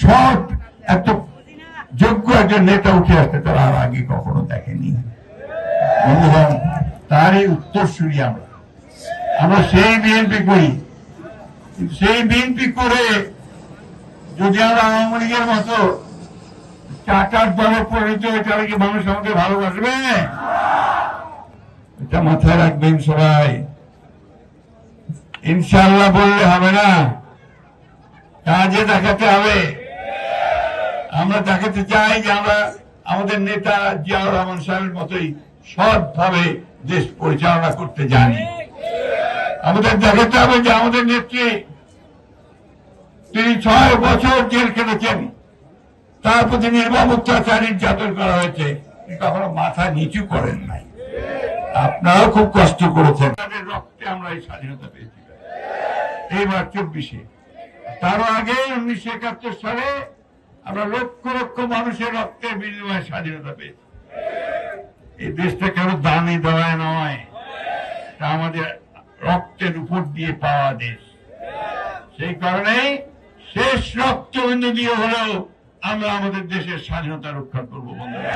সৎ এত যোগ্য একজন নেতা উঠে আসতে তারা আর আগে কখনো দেখেনি। বন্ধুগণ তারই উত্তরসূরি আমরা। আমরা সেই বিএনপি করি। সেই বিএনপি করে যদি আমরা আওয়ামী লীগের মতো চাটার দলে পরিণত হয়ে তাহলে কি মানুষ আমাকে ভালোবাসবে? এটা মাথায় রাখবেন সবাই। ইনশাল্লাহ বললে হবে না। কাজে দেখাতে হবে। আমরা দেখাতে চাই যে আমরা আমাদের নেতা জিয়াউর রহমান সাহেবের মতোই সৎভাবে দেশ পরিচালনা করতে জানি। আমাদের দেখাতে হবে যে আমাদের নেত্রী তিনি ছয় বছর জেল কেটেছেন তার প্রতি নির্মম অত্যাচার নির্যাতন করা হয়েছে। কখনো মাথা নিচু করেন নাই। আপনারাও খুব কষ্ট করেছেন। তাদের রক্তে আমরা এই স্বাধীনতা পেয়েছি। এইবার চব্বিশে। তারও আগে উনিশশো একাত্তর সালে আমরা লক্ষ লক্ষ মানুষের রক্তের বিনিময়ে স্বাধীনতা পেয়েছি। এই দেশটা কেন দামি দেওয়ায় নয়। তা আমাদের রক্তের উপর দিয়ে পাওয়া দেশ। সেই কারণে শেষ রক্ত রক্তবিন্দু দিয়ে হলেও আমরা আমাদের দেশের স্বাধীনতা রক্ষা করব বন্ধুরা।